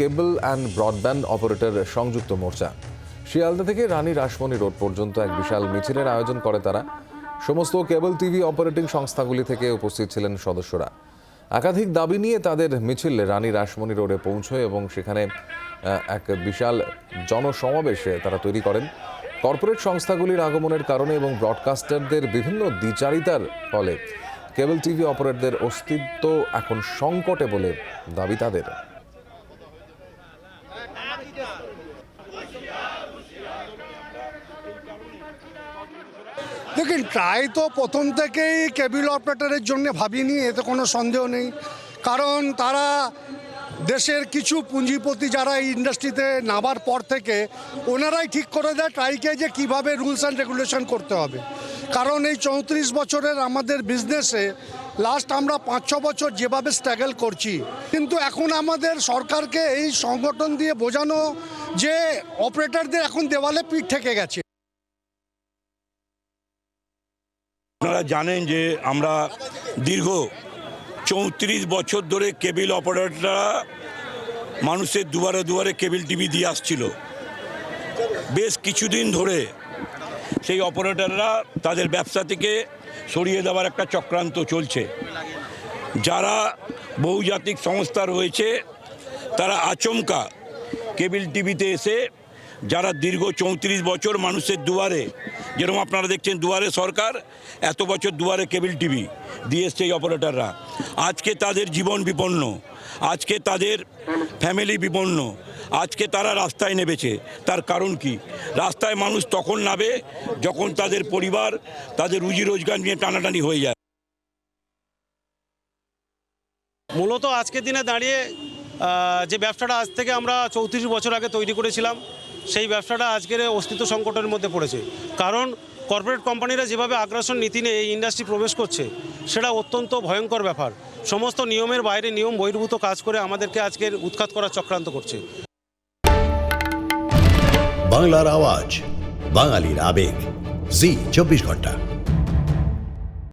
Cable and broadband operator সংযুক্ত মোর্চা। শিয়ালদা থেকে রানী Rashmoni road পর্যন্ত এক বিশাল মিছিলের আয়োজন করে তারা। সমস্ত কেবল টিভি অপারেটিং সংস্থাগুলি থেকে উপস্থিত ছিলেন সদস্যরা। একাধিক দাবি নিয়ে তাদের মিছিল রানী রাসমণি রোডে পৌঁছয় এবং সেখানে এক বিশাল জনসমাবেশ তারা তৈরি করেন। কর্পোরেট সংস্থাগুলির আগমনের কারণে এবং ব্রডকাস্টারদের বিভিন্ন দ্বিচারিতার ফলে কেবল টিভি অপারেটরদের অস্তিত্ব এখন সংকটে বলে দাবি তাদের। দেখুন প্রায় তো প্রথম থেকেই কেবিল অপারেটরের জন্য ভাবিনি এতে কোনো সন্দেহ নেই। কারণ তারা দেশের কিছু পুঁজিপতি যারা এই ইন্ডাস্ট্রিতে নামার পর থেকে, ওনারাই ঠিক করে দেয় ট্রাইকে যে কীভাবে রুলস অ্যান্ড রেগুলেশন করতে হবে। কারণ এই চৌত্রিশ বছরের আমাদের বিজনেসে লাস্ট আমরা পাঁচ, ছ বছর যেভাবে স্ট্রাগল করছি, কিন্তু এখন আমাদের সরকারকে এই সংগঠন দিয়ে বোঝানো যে অপারেটরদের এখন দেওয়ালে পিঠ থেকে গেছে। আপনারা জানেন যে আমরা দীর্ঘ চৌত্রিশ বছর ধরে কেবিল অপারেটররা মানুষের দুয়ারে দুয়ারে কেবিল টিভি দিয়ে আসছিল। বেশ কিছুদিন ধরে সেই অপারেটররা তাদের ব্যবসা থেকে সরিয়ে দেওয়ার একটা চক্রান্ত চলছে। যারা বহুজাতিক সংস্থা রয়েছে, তারা আচমকা কেবিল টিভিতে এসে যারা দীর্ঘ চৌত্রিশ বছর মানুষের দুয়ারে, যেরকম আপনারা দেখছেন দুয়ারে সরকার, এত বছর দুয়ারে কেবিল টিভি দিয়ে এসছে এই অপারেটররা। আজকে তাদের জীবন বিপন্ন, আজকে তাদের ফ্যামিলি বিপন্ন, আজকে তারা রাস্তায় নেমেছে। তার কারণ কি? রাস্তায় মানুষ তখন নামে যখন তাদের পরিবার তাদের রুজি রোজগার নিয়ে টানাটানি হয়ে যায়। মূলত আজকের দিনে দাঁড়িয়ে যে ব্যবসাটা আজ থেকে আমরা চৌত্রিশ বছর আগে তৈরি করেছিলাম সেই ব্যবসাটা আজকের অস্তিত্ব সংকটের মধ্যে পড়েছে। কারণ কর্পোরেট কোম্পানিরা যেভাবে আগ্রাসন নীতি নিয়ে এই ইন্ডাস্ট্রি প্রবেশ করছে, সেটা অত্যন্ত ভয়ঙ্কর ব্যাপার। সমস্ত নিয়মের বাইরে নিয়ম বহির্ভূত কাজ করে আমাদেরকে আজকের উৎখাত করার চক্রান্ত করছে। বাংলার আওয়াজ, বাঙালির আবেগ। জি, চব্বিশ ঘণ্টা।